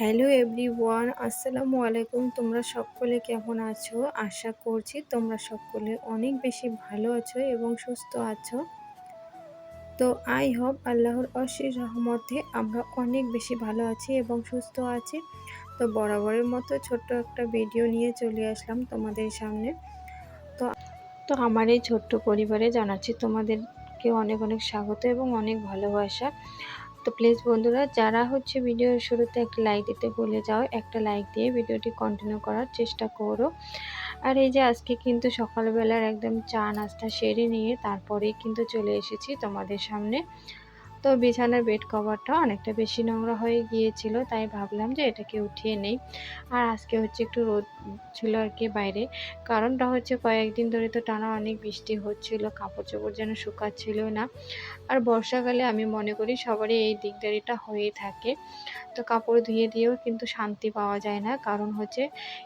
Hello everyone, আসসালামু আলাইকুম। তোমরা সকলে কেমন আছো? আশা করছি তোমরা সকলে অনেক বেশি ভালো আছো এবং সুস্থ আছো। তো আই হোপ আল্লাহর অশেষ রহমতে আমরা অনেক বেশি ভালো আছি এবং সুস্থ আছি। তো বরাবরের মতো ছোট্ট একটা ভিডিও নিয়ে চলে আসলাম তোমাদের সামনে। তো তো আমার এই ছোট্ট পরিবারে জানাচ্ছি তোমাদেরকে অনেক অনেক স্বাগত এবং অনেক ভালোবাসা। তো প্লিজ বন্ধুরা, যারা হচ্ছে ভিডিও শুরুতে একটা লাইক দিতে ভুলে যাও, একটা লাইক দিয়ে ভিডিওটি কন্টিনিউ করার চেষ্টা করো। আর এই যে আজকে কিন্তু সকালবেলার একদম চা নাস্তা সেরে নিয়ে তারপরেই কিন্তু চলে এসেছি তোমাদের সামনে। তো বিছানার বেড কভারটা অনেকটা বেশি নোংরা হয়ে গিয়েছিল, তাই ভাবলাম যে এটাকে উঠিয়ে নেই। আর আজকে হচ্ছে একটু রোদ ছিল আর কি বাইরে। কারণটা হচ্ছে কয়েকদিন ধরে তো টানা অনেক বৃষ্টি হচ্ছিল কাপড় চোপড় যেন শুকাচ্ছিল না। আর বর্ষাকালে আমি মনে করি সবারই এই দিকদারিটা হয়ে থাকে। তো কাপড় ধুয়ে দিয়েও কিন্তু শান্তি পাওয়া যায় না। কারণ হচ্ছে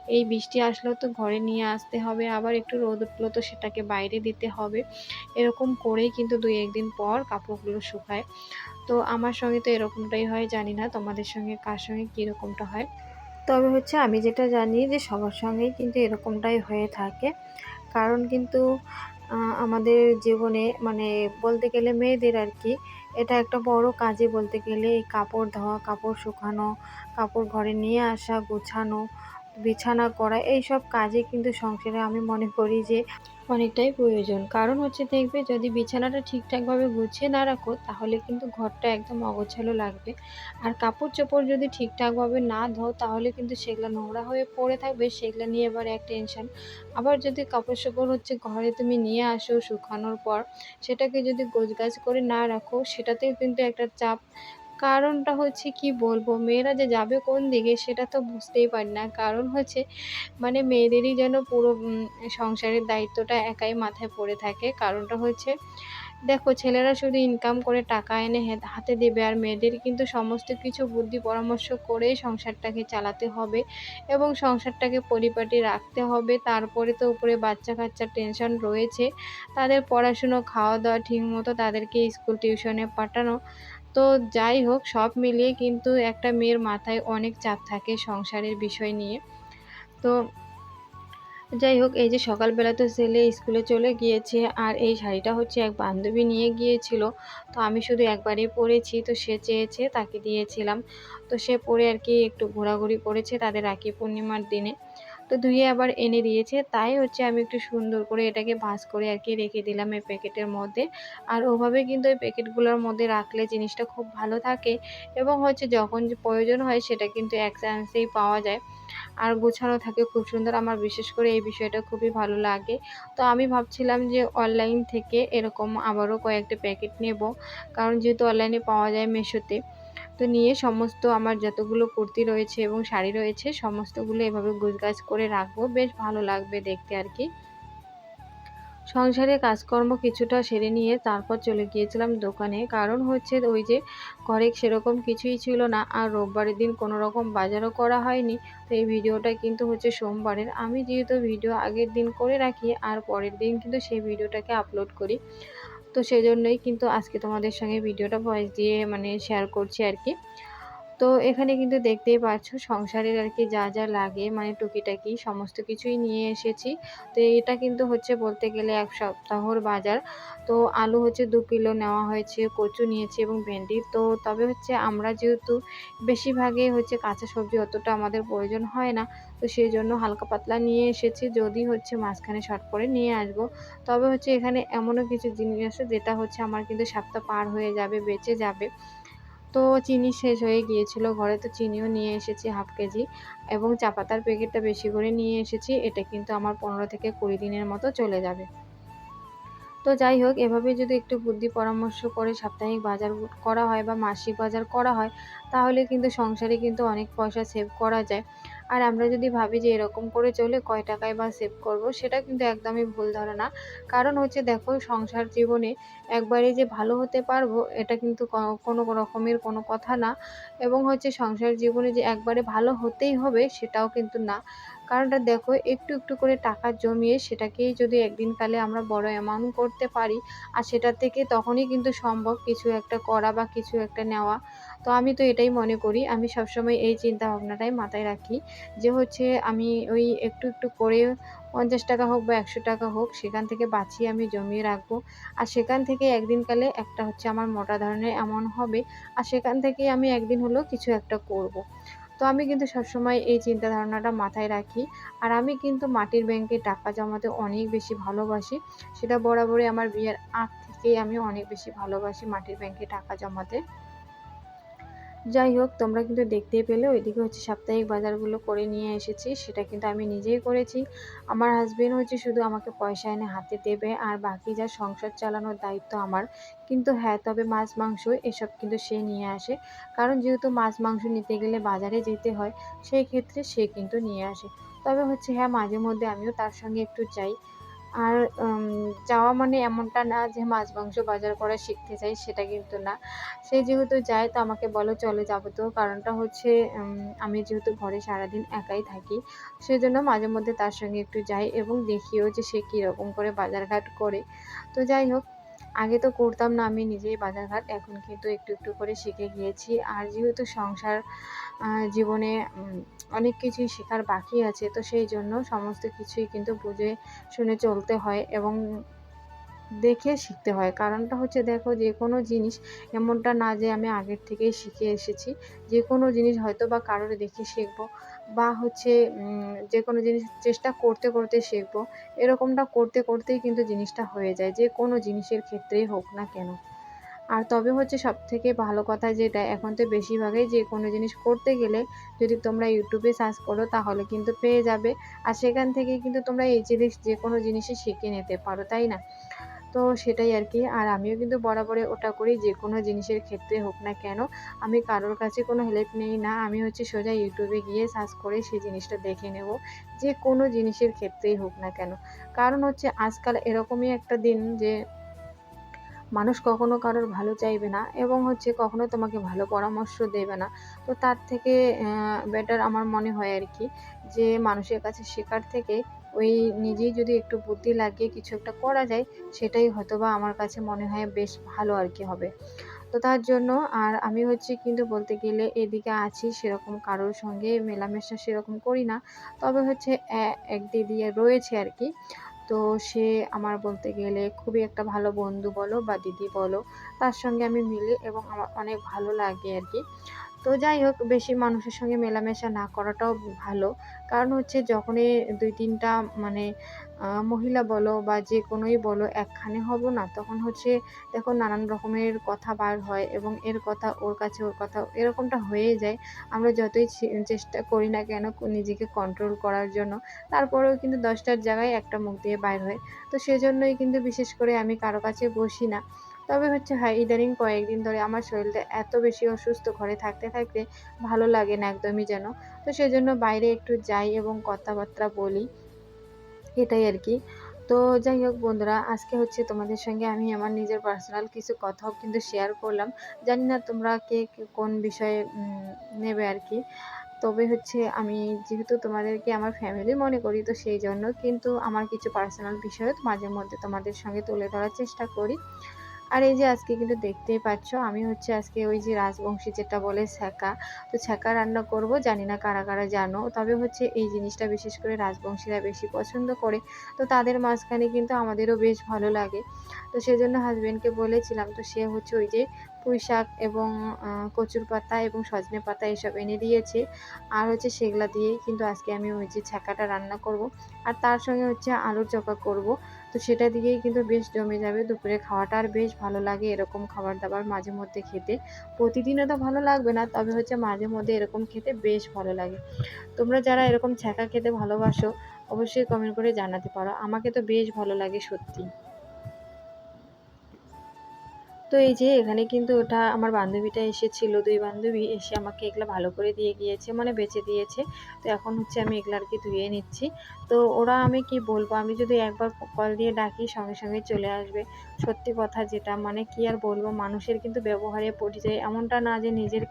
এই বৃষ্টি আসলেও তো ঘরে নিয়ে আসতে হবে, আবার একটু রোদ উঠল তো সেটাকে বাইরে দিতে হবে। এরকম করেই কিন্তু দুই একদিন পর কাপড়গুলো শুকায়। তো আমার সঙ্গে তো এরকমটাই হয়, জানি না তোমাদের সঙ্গে কার সঙ্গে কীরকমটা হয়। তবে হচ্ছে আমি যেটা জানি যে সবার সঙ্গেই কিন্তু এরকমটাই হয়ে থাকে। কারণ কিন্তু আমাদের জীবনে মানে বলতে গেলে মেয়েদের আর কি, এটা একটা বড় কাজে বলতে গেলে এই কাপড় ধোয়া, কাপড় শুকানো, কাপড় ঘরে নিয়ে আসা, গোছানো, বিছানা করা এই সব কাজে কিন্তু সংসারে আমি মনে করি যে অনেকটাই প্রয়োজন। কারণ হচ্ছে দেখবে যদি বিছানাটা ঠিকঠাকভাবে গুছিয়ে না রাখো, তাহলে কিন্তু ঘরটা একদম অগোছালো লাগবে। আর কাপড় চোপড় যদি ঠিকঠাকভাবে না ধো তাহলে কিন্তু সেগুলো নোংরা হয়ে পড়ে থাকবে, সেগুলো নিয়ে এবার এক টেনশন আবার যদি কাপড় চোপড় হচ্ছে ঘরে তুমি নিয়ে আসো শুকানোর পর, সেটাকে যদি গোছগাছ করে না রাখো, সেটাতেও কিন্তু একটা চাপ কারণটা হচ্ছে কি বলব? মেয়েরা যে যাবে কোন দিকে সেটা তো বুঝতেই পারি না। কারণ হচ্ছে মানে মেয়েদেরই যেন পুরো সংসারের দায়িত্বটা একাই মাথায় পড়ে থাকে। কারণটা হচ্ছে দেখো ছেলেরা শুধু ইনকাম করে টাকা এনে হাতে দেবে আর মেয়েদের কিন্তু সমস্ত কিছু বুদ্ধি পরামর্শ করে সংসারটাকে চালাতে হবে এবং সংসারটাকে পরিপাটি রাখতে হবে। তারপরে তো উপরে বাচ্চা কাচ্চার টেনশন রয়েছে। তাদের পড়াশুনো খাওয়া দাওয়া ঠিক মতো তাদেরকে স্কুল টিউশনে পাঠানো তো যাই হোক, সব মিলিয়ে কিন্তু একটা মেয়ের মাথায় অনেক চাপ থাকে সংসারের বিষয় নিয়ে। তো যাই হোক, এই যে সকালবেলা তো ছেলে স্কুলে চলে গিয়েছে আর এই শাড়িটা হচ্ছে এক বান্ধবী নিয়ে গিয়েছিল। তো আমি শুধু একবারই পরেছি, তো সে চেয়েছে, তাকে দিয়েছিলাম। তো সে পরে আর কি একটু ঘোরাঘুরি করেছে তাদের রাখি পূর্ণিমার দিনে। তো ধুয়ে আবার এনে দিয়েছে। তাই হচ্ছে আমি একটু সুন্দর করে এটাকে ভাজ করে আর কি রেখে দিলাম এই প্যাকেটের মধ্যে। আর ওভাবে কিন্তু এই প্যাকেটগুলোর মধ্যে রাখলে জিনিসটা খুব ভালো থাকে এবং হচ্ছে যখন প্রয়োজন হয় সেটা কিন্তু এক চান্সেই পাওয়া যায়। আর গোছানো থাকে খুব সুন্দর। আমার বিশেষ করে এই বিষয়টা খুবই ভালো লাগে। তো আমি ভাবছিলাম যে অনলাইন থেকে এরকম আবারও কয়েকটা প্যাকেট নেব। কারণ যেহেতু অনলাইনে পাওয়া যায় মেশোতে। তো নিয়ে সমস্ত আমার যতগুলো কুর্তি রয়েছে এবং শাড়ি রয়েছে, সমস্তগুলো এভাবে গুজগাছ করে রাখব। বেশ ভালো লাগবে দেখতে আর কি। সংসারে কাজকর্ম কিছুটা সেরে নিয়ে তারপর চলে গিয়েছিলাম দোকানে। কারণ হচ্ছে ওই যে ঘরে সেরকম কিছুই ছিল না আর রোববারের দিন কোনো রকম বাজারও করা হয়নি। তো এই ভিডিওটা কিন্তু হচ্ছে সোমবারের। আমি যেহেতু ভিডিও আগের দিন করে রাখি, আর পরের দিন কিন্তু সেই ভিডিওটাকে আপলোড করি। তো সেই জন্যই কিন্তু আজকে তোমাদের সঙ্গে ভিডিওটা ভয়েস দিয়ে মানে শেয়ার করছি আর কি। তো এখানে কিন্তু দেখতেই পাচ্ছ সংসারের আর কি যা যা লাগে মানে টুকিটাকি সমস্ত কিছুই নিয়ে এসেছি। তো এটা কিন্তু হচ্ছে বলতে গেলে এক সপ্তাহর বাজার। তো আলু হচ্ছে দু কিলো নেওয়া হয়েছে, কচু নিয়েছি এবং ভেন্ডি। তো তবে হচ্ছে আমরা যেহেতু বেশিরভাগই হচ্ছে কাঁচা সবজি অতটা আমাদের প্রয়োজন হয় না, তো সেই জন্য হালকা পাতলা নিয়ে এসেছি। যদি হচ্ছে মাঝখানে শর্ট করে নিয়ে আসব। তবে হচ্ছে এখানে এমনও কিছু জিনিস আছে যেটা হচ্ছে আমার কিন্তু সপ্তাহ পার হয়ে যাবে, বেঁচে যাবে। তো চিনি শেষ হয়ে গিয়েছিল। ঘরে তো চিনিও নিয়ে এসেছি হাফ কেজি এবং চা পাতার প্যাকেটটা বেশি করে নিয়ে এসেছি। এটা কিন্তু আমার পনেরো থেকে কুড়ি দিনের মতো চলে যাবে। তো যাই হোক, এভাবে যদি একটু বুদ্ধি পরামর্শ করে সাপ্তাহিক বাজার করা হয় বা মাসিক বাজার করা হয়, তাহলে কিন্তু সংসারে কিন্তু অনেক পয়সা সেভ করা যায়। আর আমরা যদি ভাবি যে এরকম করে চলে কয় টাকায় বা সেভ করব, সেটা কিন্তু একদমই ভুল ধারণা। কারণ হচ্ছে দেখো, সংসার জীবনে একবারে যে ভালো হতে পারব, এটা কিন্তু কোনো রকমের কোনো কথা না। এবং হচ্ছে সংসার জীবনে যে একবারে ভালো হতেই হবে, সেটাও কিন্তু না। কারণটা দেখো, একটু একটু করে টাকা জমিয়ে সেটাকেই যদি একদিন কালে আমরা বড় অ্যামাউন্ট করতে পারি, আর সেটা থেকে তখনই কিন্তু সম্ভব কিছু একটা করা বা কিছু একটা নেওয়া তো আমি তো এটাই মনে করি, আমি সবসময় এই চিন্তা ভাবনাটাই মাথায় রাখি যে হচ্ছে আমি ওই একটু একটু করে পঞ্চাশ টাকা হোক বা একশো টাকা হোক, সেখান থেকে বাঁচিয়ে আমি জমিয়ে রাখব আর সেখান থেকে একদিন কালে একটা হচ্ছে আমার মোটা ধরনের এমন হবে, আর সেখান থেকে আমি একদিন হলেও কিছু একটা করব। আমি কিন্তু সবসময় এই চিন্তা ধারণাটা মাথায় রাখি। আর আমি কিন্তু মাটির ব্যাংকে টাকা জমাতে অনেক বেশি ভালোবাসি। সেটা বরাবরই আমার বিয়ের আগ থেকেই আমি অনেক বেশি ভালোবাসি মাটির ব্যাংকে টাকা জমাতে। যাই হোক, তোমরা কিন্তু দেখতেই পেলে, ওইদিকে হচ্ছে সাপ্তাহিক বাজারগুলো করে নিয়ে এসেছি, সেটা কিন্তু আমি নিজেই করেছি। আমার হাজবেন্ড হচ্ছে শুধু আমাকে পয়সা এনে হাতে দেবে, আর বাকি যা সংসার চালানোর দায়িত্ব আমার। কিন্তু হ্যাঁ তবে মাছ, মাংস এসব কিন্তু সে নিয়ে আসে। কারণ যেহেতু মাছ, মাংস নিতে গেলে বাজারে যেতে হয়, সেই ক্ষেত্রে সে কিন্তু নিয়ে আসে। তবে হচ্ছে হ্যাঁ মাঝে মধ্যে আমিও তার সঙ্গে একটু যাই। আর যাওয়া মানে এমনটা না যে মাছ মাংস বাজার করা শিখতে চাই, সেটা কিন্তু না। সে যেহেতু যায়, তো আমাকে বলো চলে যাব তো। কারণটা হচ্ছে আমি যেহেতু ঘরে সারাদিন একাই থাকি সেই জন্য মাঝে মধ্যে তার সঙ্গে একটু যাই এবং দেখিও যে সে কীরকম করে বাজারঘাট করে। তো যাই হোক আগে তো করতাম না, আমি নিজেই বাজারঘাট, এখন কিন্তু একটু একটু করে শিখে গিয়েছি। আর যেহেতু সংসার জীবনে অনেক কিছুই শেখার বাকি আছে, তো সেই জন্য সমস্ত কিছুই কিন্তু বুঝে শুনে চলতে হয় এবং দেখে শিখতে হয়। কারণটা হচ্ছে দেখো যে কোনো জিনিস এমনটা না যে আমি আগের থেকেই শিখে এসেছি। যে কোনো জিনিস হয়তো বা কারোর দেখে শিখব বা হচ্ছে যে কোনো জিনিস চেষ্টা করতে করতে শিখব। এরকমটা করতে করতেই কিন্তু জিনিসটা হয়ে যায়, যে কোনো জিনিসের ক্ষেত্রেই হোক না কেন। আর তবে হচ্ছে সব থেকে ভালো কথা যেটা, এখন তো বেশিরভাগই যে কোনো জিনিস করতে গেলে যদি তোমরা ইউটিউবে সার্চ করো তাহলে কিন্তু পেয়ে যাবে। আর সেখান থেকে কিন্তু তোমরা এই জিনিস যে কোনো জিনিসই শিখে নিতে পারো, তাই না? তো সেটাই আর কি আর আমিও কিন্তু বরাবরে ওটা করি, যে কোনো জিনিসের ক্ষেত্রে হোক না কেন, আমি কারোর কাছে কোনো হেল্প নেই না, আমি হচ্ছে সোজা ইউটিউবে গিয়ে সার্চ করে সেই জিনিসটা দেখে নেব, যে কোনো জিনিসের ক্ষেত্রেই হোক না কেন। কারণ হচ্ছে আজকাল এরকমই একটা দিন যে মানুষ কখনো কারোর ভালো চাইবে না এবং হচ্ছে কখনো তোমাকে ভালো পরামর্শ দেবে না। তো তার থেকে বেটার আমার মনে হয় আর কি যে মানুষের কাছে শেখার থেকে ওই নিজেই যদি একটু বুদ্ধি লাগিয়ে কিছু একটা করা যায়, সেটাই হয়তোবা আমার কাছে মনে হয় বেশ ভালো আর কি হবে। তো তার জন্য আর আমি হচ্ছে কিন্তু বলতে গেলে এদিকে আছি, সেরকম কারোর সঙ্গে মেলামেশা সেরকম করি না। তবে হচ্ছে এক দিদি রয়েছে আর কি। তো সে আমার বলতে গেলে খুবই একটা ভালো বন্ধু বলো বা দিদি বলো, তার সঙ্গে আমি মিলি এবং আমার অনেক ভালো লাগে আর কি। তো যাই হোক, বেশি মানুষের সঙ্গে মেলামেশা না করাটাও ভালো। কারণ হচ্ছে যখনই দুই তিনটা মানে মহিলা বলো বা যে কোনোই বলো, একখানে হব না, তখন হচ্ছে দেখো নানান রকমের কথা বার হয় এবং এর কথা ওর কাছে ওর কথা এরকমটা হয়ে যায়। আমরা যতই চেষ্টা করি না কেন নিজেকে কন্ট্রোল করার জন্য, তারপরেও কিন্তু দশটার জায়গায় একটা মুখ দিয়ে বাইর হয়। তো সেজন্যই কিন্তু বিশেষ করে আমি কারও কাছে বসি না। তবে হচ্ছে হ্যাঁ ইদানিং কয়েকদিন ধরে আমার শরীরটা এত বেশি অসুস্থ, ঘরে থাকতে থাকতে ভালো লাগে না একদমই যেন। তো সেজন্য বাইরে একটু যাই এবং কথাবার্তা বলি, এটাই আর কি। তো যাই হোক বন্ধুরা, আজকে হচ্ছে তোমাদের সঙ্গে আমি আমার নিজের পার্সোনাল কিছু কথাও কিন্তু শেয়ার করলাম। জানি না তোমরা কে কোন বিষয়ে নেবে আর কি। তবে হচ্ছে আমি যেহেতু তোমাদেরকে আমার ফ্যামিলি মনে করি, তো সেই জন্য কিন্তু আমার কিছু পার্সোনাল বিষয় মাঝে মধ্যে তোমাদের সঙ্গে তুলে ধরার চেষ্টা করি। আর এই যে আজকে কিন্তু দেখতেই পাচ্ছ, আমি হচ্ছে আজকে ওই যে রাজবংশী যেটা বলে ছ্যাঁকা, তো ছ্যাঁকা রান্না করব, জানি না কারা কারা জানো, তবে হচ্ছে এই জিনিসটা বিশেষ করে রাজবংশীরা বেশি পছন্দ করে, তো তাদের মাঝখানে কিন্তু আমাদেরও বেশ ভালো লাগে। তো সেজন্য হাজব্যান্ডকে বলেছিলাম, তো সে হচ্ছে ওই যে পুঁই শাক এবং কচুর পাতা এবং সজনে পাতা এসব এনে দিয়েছে। আর হচ্ছে সেগুলা দিয়েই কিন্তু আজকে আমি ওই যে ছ্যাঁকাটা রান্না করব। আর তার সঙ্গে হচ্ছে আলুর চকা করব। তো সেটা দিয়েই কিন্তু বেশ জমে যাবে দুপুরে খাওয়াটা আর বেশ ভালো লাগে এরকম খাবার দাবার মাঝে মধ্যে খেতে। প্রতিদিনও তো ভালো লাগবে না, তবে হচ্ছে মাঝে মধ্যে এরকম খেতে বেশ ভালো লাগে। তোমরা যারা এরকম ছ্যাঁকা খেতে ভালোবাসো, অবশ্যই কমেন্ট করে জানাতে পারো। আমাকে তো বেশ ভালো লাগে সত্যি। তো এই যে এখানে কিন্তু ওটা আমার বান্ধবীটা এসেছিল দুই বান্ধবী এসে আমাকে এগুলো ভালো করে দিয়ে গিয়েছে মানে বেঁচে দিয়েছে। তো এখন হচ্ছে আমি এগুলো আর কি ধুয়ে নিচ্ছি। তো ওরা আমি কি বলব, আমি যদি একবার কল দিয়ে ডাকি সঙ্গে সঙ্গে চলে আসবে। সত্যি কথা যেটা মানে কি আর বলব, মানুষের কিন্তু ব্যবহারে পরিচয় এমনটা না যে নিজের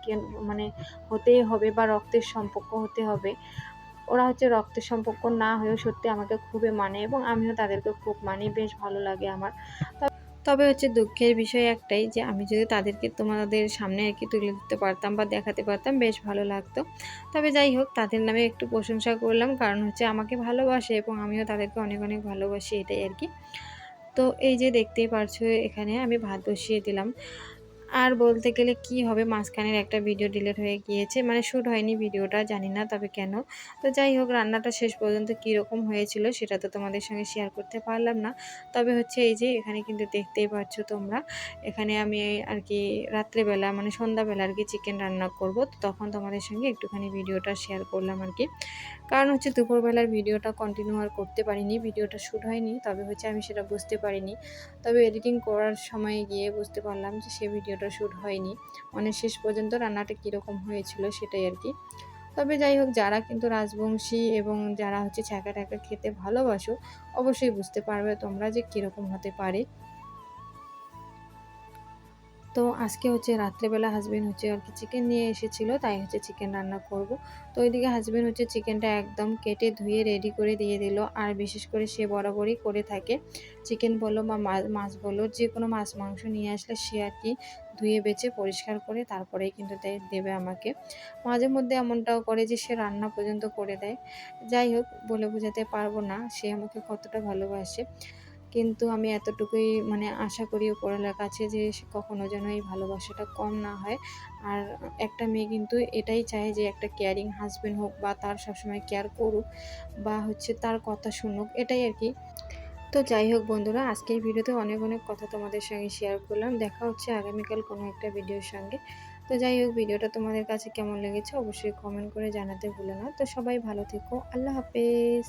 মানে হতেই হবে বা রক্তের সম্পর্ক হতে হবে। ওরা হচ্ছে রক্তের সম্পর্ক না হয়েও সত্যি আমাকে খুবই মানে এবং আমিও তাদেরকে খুব মানি, বেশ ভালো লাগে আমার। তবে হচ্ছে দুঃখের বিষয় একটাই যে, আমি যদি তাদেরকে তোমাদের সামনে আর কি তুলে দিতে পারতাম বা দেখাতে পারতাম, বেশ ভালো লাগতো। তবে যাই হোক, তাদের নামে একটু প্রশংসা করলাম, কারণ হচ্ছে আমাকে ভালোবাসে এবং আমিও তাদেরকে অনেক অনেক ভালোবাসি, এটাই আর কি। তো এই যে দেখতেই পারছ, এখানে আমি ভাত বসিয়ে দিলাম। আর বলতে গেলে কি হবে? মাঝখানের একটা ভিডিও ডিলিট হয়ে গিয়েছে। মানে শ্যুট হয়নি ভিডিওটা জানি না তবে কেন। তো যাই হোক, রান্নাটা শেষ পর্যন্ত কীরকম হয়েছিল সেটা তো তোমাদের সঙ্গে শেয়ার করতে পারলাম না। তবে হচ্ছে এই যে, এখানে কিন্তু দেখতেই পাচ্ছ তোমরা, এখানে আমি আর কি রাত্রেবেলা মানে সন্ধ্যাবেলা আর কি চিকেন রান্না করব। তো তখন তোমাদের সঙ্গে একটুখানি ভিডিওটা শেয়ার করলাম আর কি। কারণ হচ্ছে দুপুরবেলার ভিডিওটা কন্টিনিউ আর করতে পারিনি, ভিডিওটা শ্যুট হয়নি, তবে হচ্ছে আমি সেটা বুঝতে পারিনি। তবে এডিটিং করার সময় গিয়ে বুঝতে পারলাম যে সে ভিডিওটা শ্যুট হয়নি। মানে শেষ পর্যন্ত রান্নাটা কীরকম হয়েছিল সেটাই আর কি। তবে যাই হোক, যারা কিন্তু রাজবংশী এবং যারা হচ্ছে ছ্যাঁকা ট্যাঁকা খেতে ভালোবাসো, অবশ্যই বুঝতে পারবে তোমরা যে কীরকম হতে পারে। তো আজকে হচ্ছে রাত্রেবেলা হাজবেন্ড হচ্ছে আর কি চিকেন নিয়ে এসেছিল, তাই হচ্ছে চিকেন রান্না করব। তো ওইদিকে হাজব্যান্ড হচ্ছে চিকেনটা একদম কেটে ধুয়ে রেডি করে দিয়ে দিল। আর বিশেষ করে সে বরাবরই করে থাকে। চিকেন বলো বা মাছ বলো যে কোনো মাছ, মাংস নিয়ে আসলে সে আর কি ধুয়ে বেছে পরিষ্কার করে তারপরেই কিন্তু তাই দেবে আমাকে। মাঝে মধ্যে এমনটাও করে যে সে রান্না পর্যন্ত করে দেয়। যাই হোক, বলে বোঝাতে পারব না, সে আমাকে কতটা ভালোবাসে। কিন্তু আমি এতটুকুই মানে আশা করি ওপরওয়ালার কাছে যে কখনো যেন এই ভালোবাসাটা কম না হয়। আর একটা মেয়ে কিন্তু এটাই চায় যে একটা কেয়ারিং হাজব্যান্ড হোক বা তার সবসময় কেয়ার করুক বা হচ্ছে তার কথা শুনুক, এটাই আর কি। তো যাই হোক বন্ধুরা, আজকের ভিডিওতে অনেক অনেক কথা তোমাদের সঙ্গে শেয়ার করলাম। দেখা হচ্ছে আগামীকাল কোনো একটা ভিডিওর সঙ্গে। তো যাই হোক, ভিডিওটা তোমাদের কাছে কেমন লেগেছে অবশ্যই কমেন্ট করে জানাতে ভুলো না। তো সবাই ভালো থেকো। আল্লাহ হাফেজ।